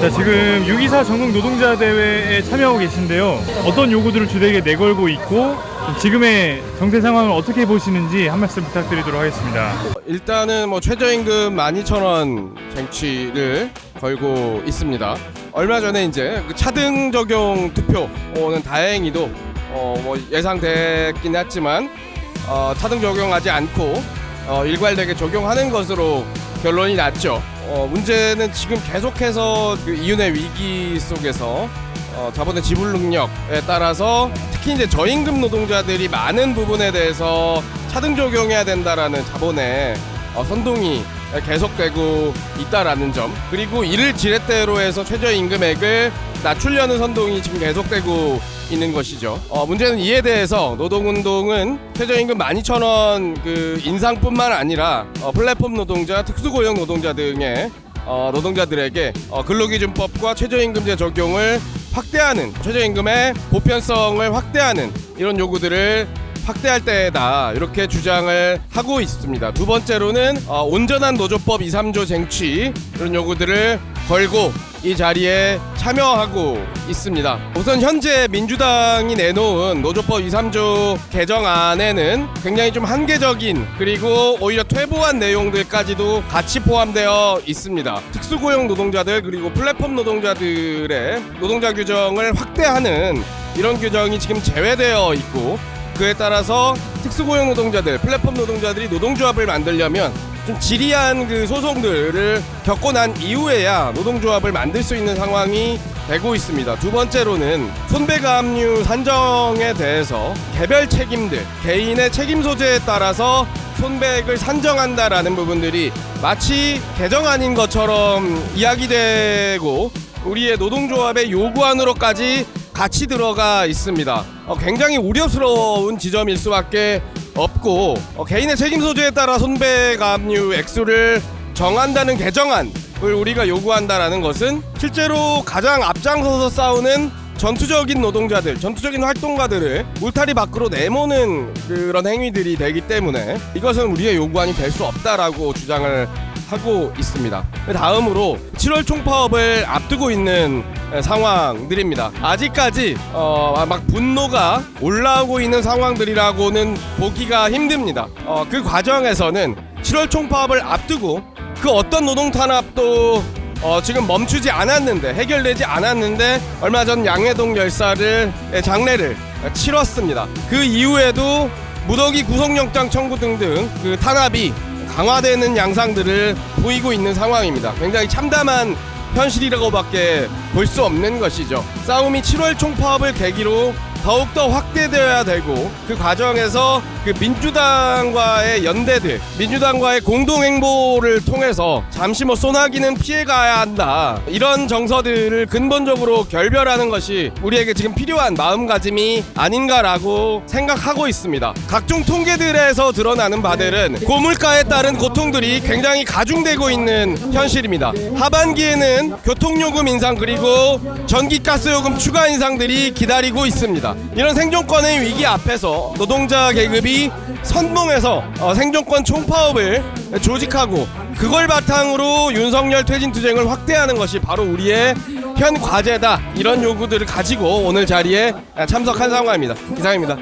자, 지금 624 전국 노동자 대회에 참여하고 계신데요. 어떤 요구들을 주되게 내걸고 있고 지금의 정세 상황을 어떻게 보시는지 한 말씀 부탁드리도록 하겠습니다. 일단은 뭐 최저임금 12,000원 쟁취를 걸고 있습니다. 얼마 전에 이제 그 차등 적용 투표는 다행히도 어 뭐 예상됐긴 했지만 어 차등 적용하지 않고 어 일괄되게 적용하는 것으로 결론이 났죠. 어 문제는 지금 계속해서 그 이윤의 위기 속에서 어, 자본의 지불 능력에 따라서 특히 이제 저임금 노동자들이 많은 부분에 대해서 차등 적용해야 된다라는 자본의 어, 선동이 계속되고 있다라는 점 그리고 이를 지렛대로 해서 최저임금액을 낮추려는 선동이 지금 계속되고 있는 것이죠. 어, 문제는 이에 대해서 노동운동은 최저임금 12,000원 그 인상뿐만 아니라 어, 플랫폼 노동자, 특수고용 노동자 등의 어, 노동자들에게 어, 근로기준법과 최저임금제 적용을 확대하는 최저임금의 보편성을 확대하는 이런 요구들을 확대할 때다 이렇게 주장을 하고 있습니다. 두 번째로는 어, 온전한 노조법 2, 3조 쟁취 이런 요구들을 걸고 이 자리에 참여하고 있습니다. 우선 현재 민주당이 내놓은 노조법 2, 3조 개정안에는 굉장히 좀 한계적인 그리고 오히려 퇴보한 내용들까지도 같이 포함되어 있습니다. 특수고용 노동자들 그리고 플랫폼 노동자들의 노동자 규정을 확대하는 이런 규정이 지금 제외되어 있고 그에 따라서 특수고용 노동자들, 플랫폼 노동자들이 노동조합을 만들려면 좀 지리한 그 소송들을 겪고 난 이후에야 노동조합을 만들 수 있는 상황이 되고 있습니다. 두 번째로는 손배가압류 산정에 대해서 개별 책임들, 개인의 책임 소재에 따라서 손배액을 산정한다라는 부분들이 마치 개정안인 것처럼 이야기되고 우리의 노동조합의 요구안으로까지 같이 들어가 있습니다. 어, 굉장히 우려스러운 지점일 수밖에 없고 어, 개인의 책임 소재에 따라 손배가압류 액수를 정한다는 개정안을 우리가 요구한다라는 것은 실제로 가장 앞장서서 싸우는 전투적인 노동자들, 전투적인 활동가들을 울타리 밖으로 내모는 그런 행위들이 되기 때문에 이것은 우리의 요구안이 될 수 없다라고 주장을 하고 있습니다. 다음으로 7월 총파업을 앞두고 있는 상황들입니다. 아직까지 어, 막 분노가 올라오고 있는 상황들이라고는 보기가 힘듭니다. 어, 그 과정에서는 7월 총파업을 앞두고 그 어떤 노동 탄압도 어, 지금 멈추지 않았는데 해결되지 않았는데 얼마 전 양해동 열사를 장례를 치렀습니다. 그 이후에도 무더기 구속영장 청구 등등 그 탄압이 강화되는 양상들을 보이고 있는 상황입니다. 굉장히 참담한 현실이라고밖에 볼 수 없는 것이죠. 싸움이 7월 총파업을 계기로 더욱더 확대되어야 되고 그 과정에서 그 민주당과의 연대들 민주당과의 공동 행보를 통해서 잠시 뭐 소나기는 피해가야 한다. 이런 정서들을 근본적으로 결별하는 것이 우리에게 지금 필요한 마음가짐이 아닌가라고 생각하고 있습니다. 각종 통계들에서 드러나는 바들은 고물가에 따른 고통들이 굉장히 가중되고 있는 현실입니다. 하반기에는 교통요금 인상 그리고 전기 가스 요금 추가 인상들이 기다리고 있습니다. 이런 생존권의 위기 앞에서 노동자 계급이 선봉해서 어, 생존권 총파업을 조직하고 그걸 바탕으로 윤석열 퇴진 투쟁을 확대하는 것이 바로 우리의 현 과제다 이런 요구들을 가지고 오늘 자리에 참석한 상황입니다 이상입니다.